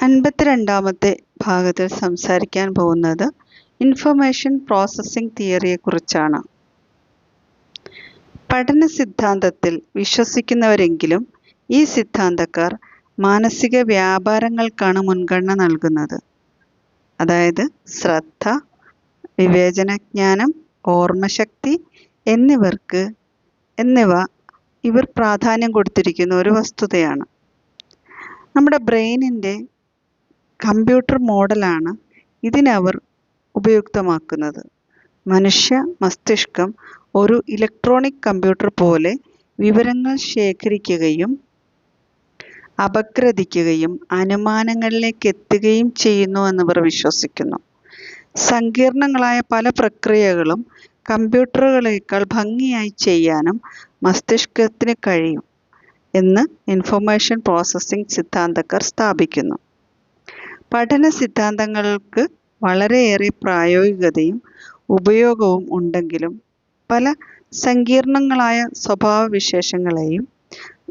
അൻപത്തിരണ്ടാമത്തെ ഭാഗത്തിൽ സംസാരിക്കാൻ പോകുന്നത് ഇൻഫർമേഷൻ പ്രോസസ്സിംഗ് തിയറിയെക്കുറിച്ചാണ് പഠന സിദ്ധാന്തത്തിൽ വിശ്വസിക്കുന്നവരെങ്കിലും ഈ സിദ്ധാന്തക്കാർ മാനസിക വ്യാപാരങ്ങൾക്കാണ് മുൻഗണന നൽകുന്നത്. അതായത് ശ്രദ്ധ വിവേചനജ്ഞാനം ഓർമ്മശക്തി എന്നിവർക്ക് എന്നിവ ഇവർ പ്രാധാന്യം കൊടുത്തിരിക്കുന്ന ഒരു വസ്തുതയാണ്. നമ്മുടെ ബ്രെയിനിന്റെ കമ്പ്യൂട്ടർ മോഡലാണ് ഇതിനവർ ഉപയുക്തമാക്കുന്നത്. മനുഷ്യ മസ്തിഷ്കം ഒരു ഇലക്ട്രോണിക് കമ്പ്യൂട്ടർ പോലെ വിവരങ്ങൾ ശേഖരിക്കുകയും അപഗ്രഥിക്കുകയും അനുമാനങ്ങളിലേക്ക് എത്തുകയും ചെയ്യുന്നു എന്നിവർ വിശ്വസിക്കുന്നു. സങ്കീർണങ്ങളായ പല പ്രക്രിയകളും കമ്പ്യൂട്ടറുകളേക്കാൾ ഭംഗിയായി ചെയ്യാനും മസ്തിഷ്കത്തിന് കഴിയും എന്ന് ഇൻഫർമേഷൻ പ്രോസസ്സിംഗ് സിദ്ധാന്തക്കാർ സ്ഥാപിക്കുന്നു. പഠന സിദ്ധാന്തങ്ങൾക്ക് വളരെയേറെ പ്രായോഗികതയും ഉപയോഗവും ഉണ്ടെങ്കിലും പല സങ്കീർണങ്ങളായ സ്വഭാവവിശേഷങ്ങളെയും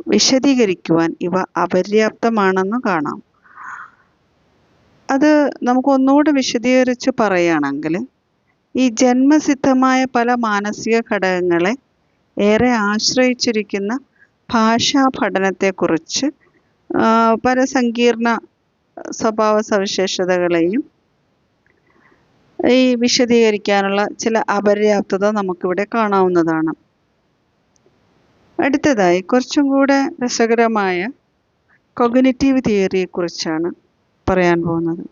വിശദീകരിക്കുവാൻ ഇവ അപര്യാപ്തമാണെന്ന് കാണാം. അത് നമുക്ക് ഒന്നുകൂടെ വിശദീകരിച്ച് പറയുകയാണെങ്കിൽ ഈ ജന്മസിദ്ധമായ പല മാനസിക ഘടകങ്ങളെ ഏറെ ആശ്രയിച്ചിരിക്കുന്ന ഭാഷാ പഠനത്തെക്കുറിച്ച് പല സങ്കീർണ സ്വഭാവ സവിശേഷതകളെയും ഈ വിശദീകരിക്കാനുള്ള ചില അപര്യാപ്തത നമുക്കിവിടെ കാണാവുന്നതാണ്. അടുത്തതായി കുറച്ചും കൂടെ രസകരമായ കൊഗ്നിറ്റീവ് തിയറിയെക്കുറിച്ചാണ് പറയാൻ പോകുന്നത്.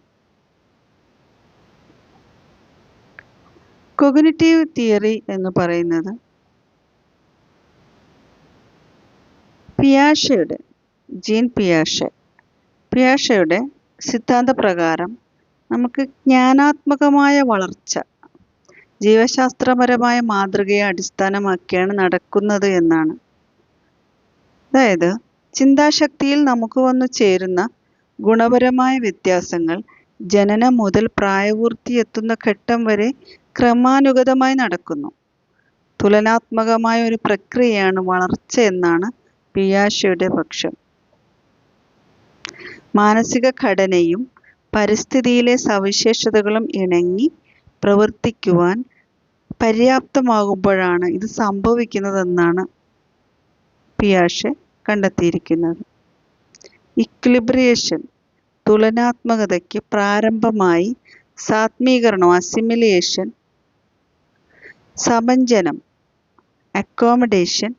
കൊഗ്നിറ്റീവ് തിയറി എന്ന് പറയുന്നത് പിയാഷയുടെ ജീൻ പിയാഷെ പിയാഷയുടെ സിദ്ധാന്തപ്രകാരം നമുക്ക് ജ്ഞാനാത്മകമായ വളർച്ച ജീവശാസ്ത്രപരമായ മാതൃകയെ അടിസ്ഥാനമാക്കിയാണ് നടക്കുന്നത് എന്നാണ്. അതായത് ചിന്താശക്തിയിൽ നമുക്ക് വന്നു ചേരുന്ന ഗുണപരമായ വ്യത്യാസങ്ങൾ ജനനം മുതൽ പ്രായപൂർത്തി എത്തുന്ന ഘട്ടം വരെ ക്രമാനുഗതമായി നടക്കുന്നു. തുലനാത്മകമായ ഒരു പ്രക്രിയയാണ് വളർച്ച എന്നാണ് പിയാഷയുടെ പക്ഷം. മാനസിക ഘടനയും പരിസ്ഥിതിയിലെ സവിശേഷതകളും ഇണങ്ങി പ്രവർത്തിക്കുവാൻ പര്യാപ്തമാകുമ്പോഴാണ് ഇത് സംഭവിക്കുന്നതെന്നാണ് പിയാഷെ കണ്ടെത്തിയിരിക്കുന്നത്. ഇക്ലിബ്രിയേഷൻ തുലനാത്മകതയ്ക്ക് പ്രാരംഭമായി സാത്മീകരണം അസിമിലിയേഷൻ സമഞ്ജനം അക്കോമഡേഷൻ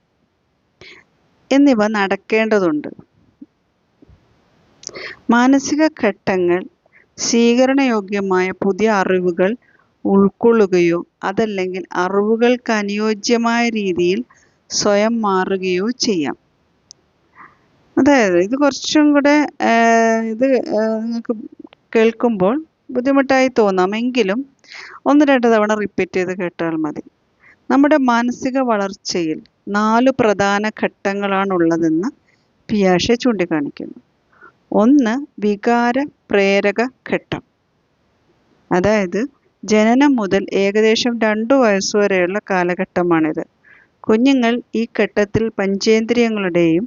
എന്നിവ നടക്കേണ്ടതുണ്ട്. മാനസിക ഘട്ടങ്ങൾ സ്വീകരണയോഗ്യമായ പുതിയ അറിവുകൾ ഉൾക്കൊള്ളുകയോ അതല്ലെങ്കിൽ അറിവുകൾക്ക് അനുയോജ്യമായ രീതിയിൽ സ്വയം മാറുകയോ ചെയ്യാം. അതായത് ഇത് കുറച്ചും കൂടെ ഇത് നിങ്ങൾക്ക് കേൾക്കുമ്പോൾ ബുദ്ധിമുട്ടായി തോന്നാം. എങ്കിലും ഒന്ന് രണ്ട് തവണ റിപ്പീറ്റ് ചെയ്ത് കേട്ടാൽ മതി. നമ്മുടെ മാനസിക വളർച്ചയിൽ നാല് പ്രധാന ഘട്ടങ്ങളാണുള്ളതെന്ന് പിയാഷെ ചൂണ്ടിക്കാണിക്കുന്നു. ഒന്ന് വികാര പ്രേരക ഘട്ടം. അതായത് ജനനം മുതൽ ഏകദേശം രണ്ടു വയസ്സുവരെയുള്ള കാലഘട്ടമാണിത്. കുഞ്ഞുങ്ങൾ ഈ ഘട്ടത്തിൽ പഞ്ചേന്ദ്രിയങ്ങളുടെയും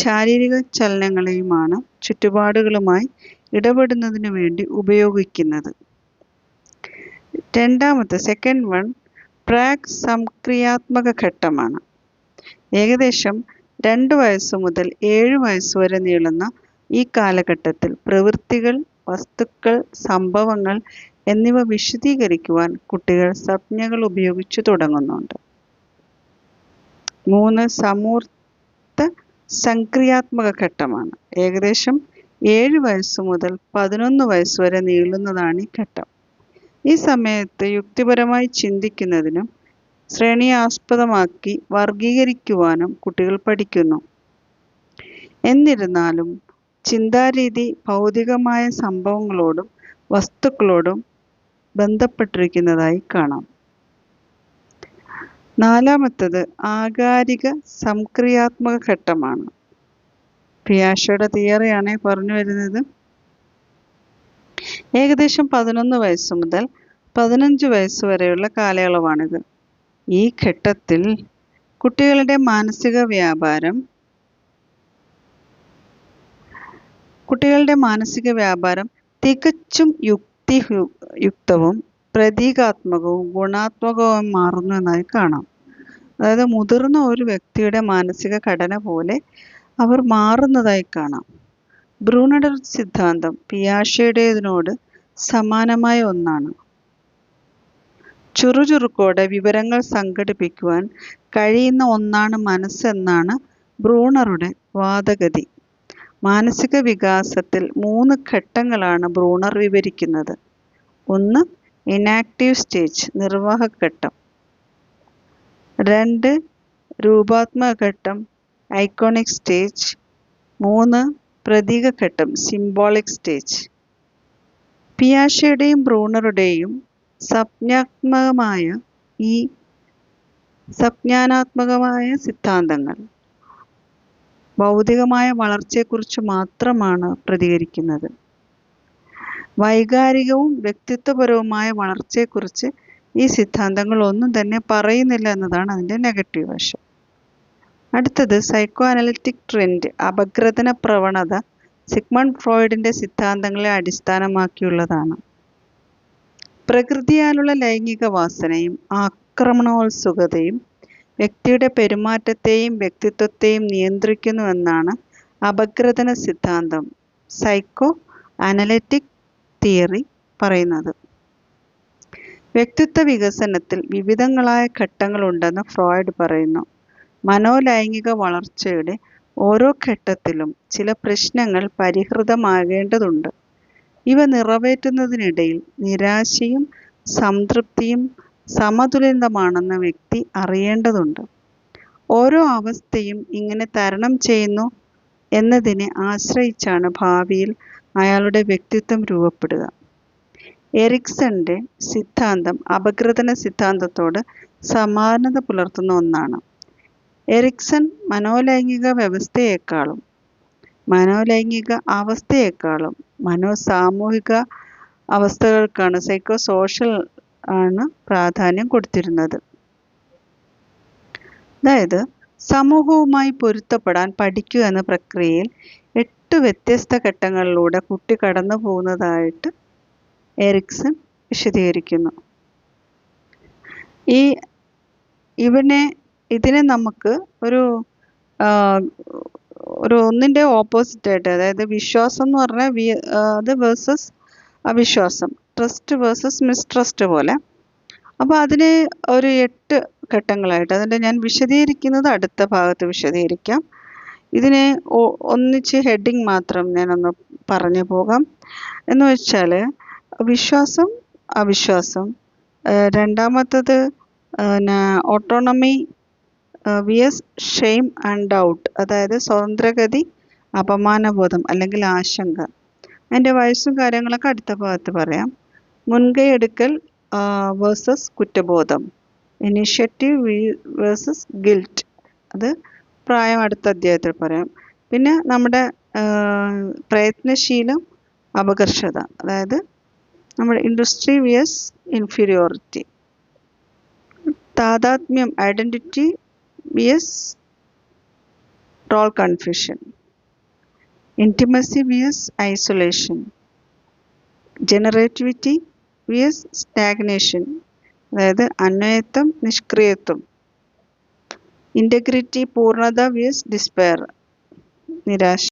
ശാരീരിക ചലനങ്ങളെയുമാണ് ചുറ്റുപാടുകളുമായി ഇടപെടുന്നതിനു വേണ്ടി ഉപയോഗിക്കുന്നത്. രണ്ടാമത്തെ സെക്കൻഡ് വൺ പ്രാക് സംക്രിയാത്മക ഘട്ടമാണ്. ഏകദേശം രണ്ട് വയസ്സ് മുതൽ ഏഴ് വയസ്സ് വരെ നീളുന്ന ഈ കാലഘട്ടത്തിൽ പ്രവൃത്തികൾ വസ്തുക്കൾ സംഭവങ്ങൾ എന്നിവ വിശദീകരിക്കുവാൻ കുട്ടികൾ സംജ്ഞകൾ ഉപയോഗിച്ചു തുടങ്ങുന്നുണ്ട്. മൂന്ന് സമൂർത്ത സംക്രിയാത്മക ഘട്ടമാണ്. ഏകദേശം ഏഴ് വയസ്സ് മുതൽ പതിനൊന്ന് വയസ്സ് വരെ നീളുന്നതാണ് ഈ ഘട്ടം. ഈ സമയത്ത് യുക്തിപരമായി ചിന്തിക്കുന്നതിനും ശ്രേണിയാസ്പദമാക്കി വർഗീകരിക്കുവാനും കുട്ടികൾ പഠിക്കുന്നു. എന്നിരുന്നാലും ചിന്താരീതി ഭൗതികമായ സംഭവങ്ങളോടും വസ്തുക്കളോടും ബന്ധപ്പെട്ടിരിക്കുന്നതായി കാണാം. നാലാമത്തത് ആകാരിക സംക്രിയാത്മക ഘട്ടമാണ്. പിയാഷയുടെ തിയറിയാണ് പറഞ്ഞു വരുന്നത്. ഏകദേശം പതിനൊന്ന് വയസ്സ് മുതൽ പതിനഞ്ച് വയസ്സ് വരെയുള്ള കാലയളവാണിത്. ഈ ഘട്ടത്തിൽ കുട്ടികളുടെ മാനസിക വ്യാപാരം കുട്ടികളുടെ മാനസിക വ്യാപാരം തികച്ചും യുക്തി യുക്തവും പ്രതീകാത്മകവും ഗുണാത്മകവും മാറുന്നു എന്നായി കാണാം. അതായത് മുതിർന്ന ഒരു വ്യക്തിയുടെ മാനസിക ഘടന പോലെ അവർ മാറുന്നതായി കാണാം. ബ്രൂണഡർ സിദ്ധാന്തം പിയാഷയുടേതിനോട് സമാനമായ ഒന്നാണ്. ചുറുചുറുക്കോടെ വിവരങ്ങൾ സംഘടിപ്പിക്കുവാൻ കഴിയുന്ന ഒന്നാണ് മനസ്സെന്നാണ് ബ്രൂണറുടെ വാദഗതി. മാനസിക വികാസത്തിൽ മൂന്ന് ഘട്ടങ്ങളാണ് ബ്രൂണർ വിവരിക്കുന്നത്. ഒന്ന് ഇനാക്റ്റീവ് സ്റ്റേജ് നിർവാഹഘട്ടം രണ്ട് രൂപാത്മകഘട്ടം ഐക്കോണിക് സ്റ്റേജ് മൂന്ന് പ്രതീകഘട്ടം സിംബോളിക് സ്റ്റേജ് പിയാഷയുടെയും ബ്രൂണറുടെയും സംജ്ഞാത്മകമായ ഈ സംജ്ഞാനാത്മകമായ സിദ്ധാന്തങ്ങൾ. ഭൗതികമായ വളർച്ചയെക്കുറിച്ച് മാത്രമാണ് പ്രതികരിക്കുന്നത്. വൈകാരികവും വ്യക്തിത്വപരവുമായ വളർച്ചയെക്കുറിച്ച് ഈ സിദ്ധാന്തങ്ങൾ ഒന്നും തന്നെ പറയുന്നില്ല എന്നതാണ് അതിന്റെ നെഗറ്റീവ് വശം. അടുത്തത് സൈക്കോ അനലിറ്റിക് ട്രെൻഡ് അപഗ്രഥന പ്രവണത സിഗ്മണ്ട് ഫ്രോയിഡിന്റെ സിദ്ധാന്തങ്ങളെ അടിസ്ഥാനമാക്കിയുള്ളതാണ്. പ്രകൃതിയാലുള്ള ലൈംഗിക വാസനയും ആക്രമണോത്സുകതയും വ്യക്തിയുടെ പെരുമാറ്റത്തെയും വ്യക്തിത്വത്തെയും നിയന്ത്രിക്കുന്നുവെന്നാണ് അപഗ്രഥന സിദ്ധാന്തം. സൈക്കോ അനലിറ്റിക് തിയറി പറയുന്നത്. വ്യക്തിത്വ വികസനത്തിൽ വിവിധങ്ങളായ ഘട്ടങ്ങളുണ്ടെന്ന് ഫ്രോയിഡ് പറയുന്നു. മനോലൈംഗിക വളർച്ചയുടെ ഓരോ ഘട്ടത്തിലും ചില പ്രശ്നങ്ങൾ പരിഹൃതമാകേണ്ടതുണ്ട്. ഇവ നിറവേറ്റുന്നതിനിടയിൽ നിരാശയും സംതൃപ്തിയും സമതുലിതമാണെന്ന് വ്യക്തി അറിയേണ്ടതുണ്ട്. ഓരോ അവസ്ഥയും ഇങ്ങനെ തരണം ചെയ്യുന്നു എന്നതിനെ ആശ്രയിച്ചാണ് ഭാവിയിൽ അയാളുടെ വ്യക്തിത്വം രൂപപ്പെടുക. എറിക്സന്റെ സിദ്ധാന്തം അപഗ്രഥന സിദ്ധാന്തത്തോട് സമാനത പുലർത്തുന്ന ഒന്നാണ്. എറിക്സൺ മനോലൈംഗിക വ്യവസ്ഥയെക്കാളും മനോലൈംഗിക അവസ്ഥയെക്കാളും മനോസാമൂഹിക അവസ്ഥകൾക്കാണ് സൈക്കോ സോഷ്യൽ ആണ് പ്രാധാന്യം കൊടുത്തിരുന്നത്. അതായത് സമൂഹവുമായി പൊരുത്തപ്പെടാൻ പഠിക്കുക എന്ന പ്രക്രിയയിൽ എട്ട് വ്യത്യസ്ത ഘട്ടങ്ങളിലൂടെ കുട്ടി കടന്നു പോകുന്നതായിട്ട് എറിക്സൺ വിശദീകരിക്കുന്നു. ഈ ഇവനെ ഇതിനെ നമുക്ക് ഒരു ഒരു ഒന്നിന്റെ ഓപ്പോസിറ്റ് ആയിട്ട് അതായത് വിശ്വാസം എന്ന് പറഞ്ഞാൽ അത് വേഴ്സസ് അവിശ്വാസം. ട്രസ്റ്റ് വേഴ്സസ് മിസ്ട്രസ്റ്റ് പോലെ. അപ്പോൾ അതിന് ഒരു എട്ട് ഘട്ടങ്ങളായിട്ട് അതിന്റെ ഞാൻ വിശദീകരിക്കുന്നത് അടുത്ത ഭാഗത്ത് വിശദീകരിക്കാം. ഇതിനെ ഒന്നിച്ച് ഹെഡിങ് മാത്രം ഞാനൊന്ന് പറഞ്ഞു പോകാം. എന്ന് വെച്ചാൽ വിശ്വാസം അവിശ്വാസം. രണ്ടാമത്തത് autonomy V S shame and doubt അതായത് സ്വതന്ത്രഗതി അപമാനബോധം അല്ലെങ്കിൽ ആശങ്ക. അതിന്റെ വയസ്സും കാര്യങ്ങളൊക്കെ അടുത്ത ഭാഗത്ത് പറയാം. മുൻകൈ എടുക്കൽ വേഴ്സസ് കുറ്റബോധം. ഇനിഷ്യേറ്റീവ് വേഴ്സസ് ഗിൽറ്റ് അത് പ്രായം അടുത്ത അധ്യായത്തിൽ പറയാം. പിന്നെ നമ്മുടെ പ്രയത്നശീലം അപകർഷത. അതായത് നമ്മുടെ ഇൻഡസ്ട്രി വിയസ് ഇൻഫീരിയോറിറ്റി താതാത്മ്യം identity vs role confusion intimacy vs isolation generativity vs stagnation അതായത് അന്വയത്വം നിഷ്ക്രിയത്വം. ഇന്റഗ്രിറ്റി പൂർണത vs ഡിസ്പയർ നിരാശ